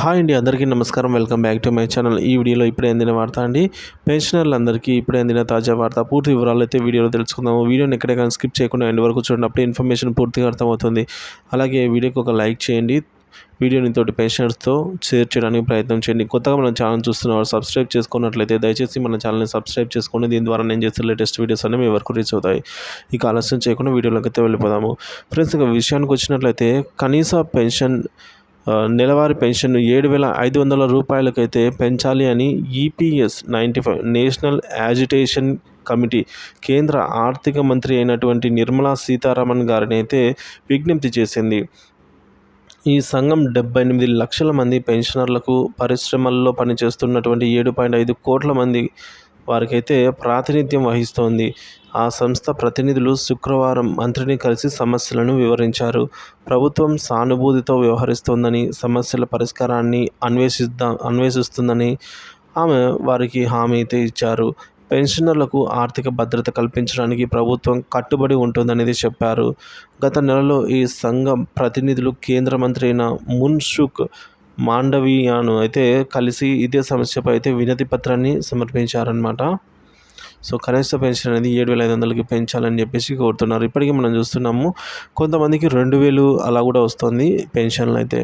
Hi అండి అందరికీ నమస్కారం. Welcome back to my channel. ఈ వీడియోలో ఇప్పుడే అందిన వార్త అండి. పెన్షనర్లందరికీ ఇప్పుడే అందిన తాజా వార్త. పూర్తి వివరాలు అయితే వీడియోలో తెలుసుకుందాము. వీడియోని ఎక్కడే కానీ స్కిప్ చేయకుండా ఎండ్ వరకు చూడండి. అప్పుడే ఇన్ఫర్మేషన్ పూర్తిగా అర్థమవుతుంది. అలాగే వీడియోకి ఒక లైక్ చేయండి. వీడియోని తోటి పెన్షనర్స్తో షేర్ చేయడానికి ప్రయత్నం చేయండి. కొత్తగా మన ఛానల్ చూస్తున్నవారు సబ్స్క్రైబ్ చేసుకున్నట్లయితే దయచేసి మన ఛానల్ని సబ్స్క్రైబ్ చేసుకోండి. దీని ద్వారా నేను చేసే లేటెస్ట్ వీడియోస్ అన్నీ మీ వరకు రీచ్ అవుతాయి. ఇక ఆలస్యం చేయకుండా వీడియోలోకి అయితే వెళ్ళిపోదాము. ఫ్రెండ్స్ ఇక విషయానికి వచ్చినట్లయితే కనీస పెన్షన్ నెలవారీ పెన్షన్ ఏడు వేల ఐదు వందల రూపాయలకైతే పెంచాలి అని EPS ninety five national agitation committee కేంద్ర ఆర్థిక మంత్రి అయినటువంటి నిర్మలా సీతారామన్ గారిని అయితే విజ్ఞప్తి చేసింది. ఈ సంఘం డెబ్బై ఎనిమిది లక్షల మంది పెన్షనర్లకు పరిశ్రమల్లో పనిచేస్తున్నటువంటి ఏడు పాయింట్ ఐదు కోట్ల మంది వారికైతే ప్రాతినిధ్యం వహిస్తోంది. ఆ సంస్థ ప్రతినిధులు శుక్రవారం మంత్రిని కలిసి సమస్యలను వివరించారు. ప్రభుత్వం సానుభూతితో వ్యవహరిస్తోందని సమస్యల పరిష్కారాన్ని అన్వేషిద్దా అన్వేషిస్తుందని ఆమె వారికి హామీ అయితే ఇచ్చారు. పెన్షనర్లకు ఆర్థిక భద్రత కల్పించడానికి ప్రభుత్వం కట్టుబడి ఉంటుందనేది చెప్పారు. గత నెలలో ఈ సంఘం ప్రతినిధులు కేంద్ర మంత్రి అయిన మున్షుక్ మాండవీయాను అయితే కలిసి ఇదే సమస్యపై అయితే వినతి పత్రాన్ని సమర్పించారనమాట సో కనీస పెన్షన్ అనేది ఏడు వేల ఐదు వందలకి పెంచాలని చెప్పేసి కోరుతున్నారు. ఇప్పటికీ మనం చూస్తున్నాము కొంతమందికి రెండు వేలు అలా కూడా వస్తుంది పెన్షన్లు అయితే